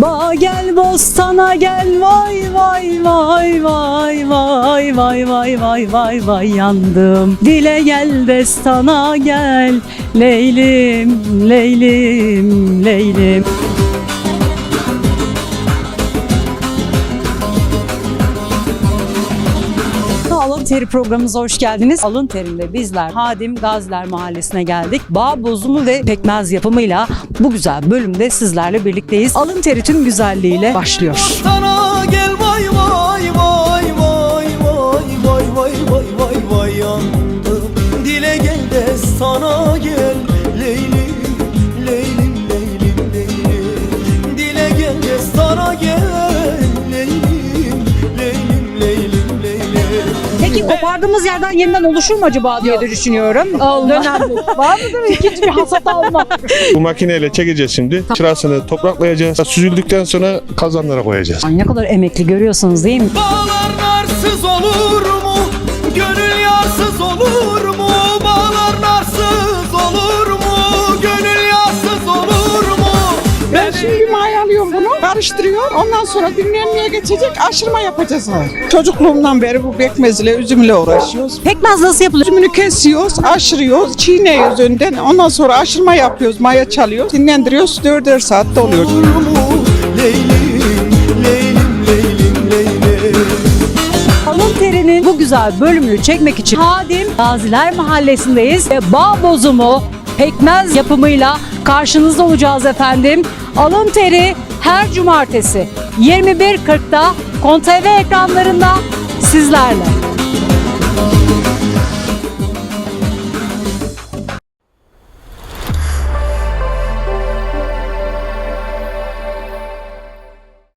Ba gel bostana gel. Vay vay vay vay vay vay vay vay vay vay yandım. Dile gel destana gel. Leylim leylim leylim Alın Teri programımıza hoş geldiniz. Alın Teri'nde bizler Hadim Gaziler Mahallesi'ne geldik. Bağ bozumu ve pekmez yapımıyla bu güzel bölümde sizlerle birlikteyiz. Alın Teri tüm güzelliğiyle başlıyor. Sana gel vay vay vay vay vay vay vay vay vay vay yandım Dile gel de sana gel Peki kopardığımız yerden yeniden oluşur mu acaba diye de düşünüyorum. Dönem var mı değil mi? İkinci bir hasat alma. Bu makineyle çekeceğiz şimdi. Çırasını topraklayacağız. Süzüldükten sonra kazanlara koyacağız. Ay ne kadar emekli görüyorsunuz değil mi? Narsız olur karıştırıyor. Ondan sonra dinlenmeye geçecek, aşırma yapacağız. Çocukluğumdan beri bu pekmezle, üzümle uğraşıyoruz. Pekmez nasıl yapılır? Üzümünü kesiyoruz, aşırıyoruz, çiğneyiyoruz önden. Ondan sonra aşırma yapıyoruz, maya çalıyoruz, dinlendiriyoruz. 4 saatte oluyor. Alın terinin bu güzel bölümünü çekmek için Hadim Gaziler Mahallesi'ndeyiz ve bağ bozumu pekmez yapımıyla karşınızda olacağız efendim. Alın teri her cumartesi 21.40'da KonTV ekranlarında sizlerle.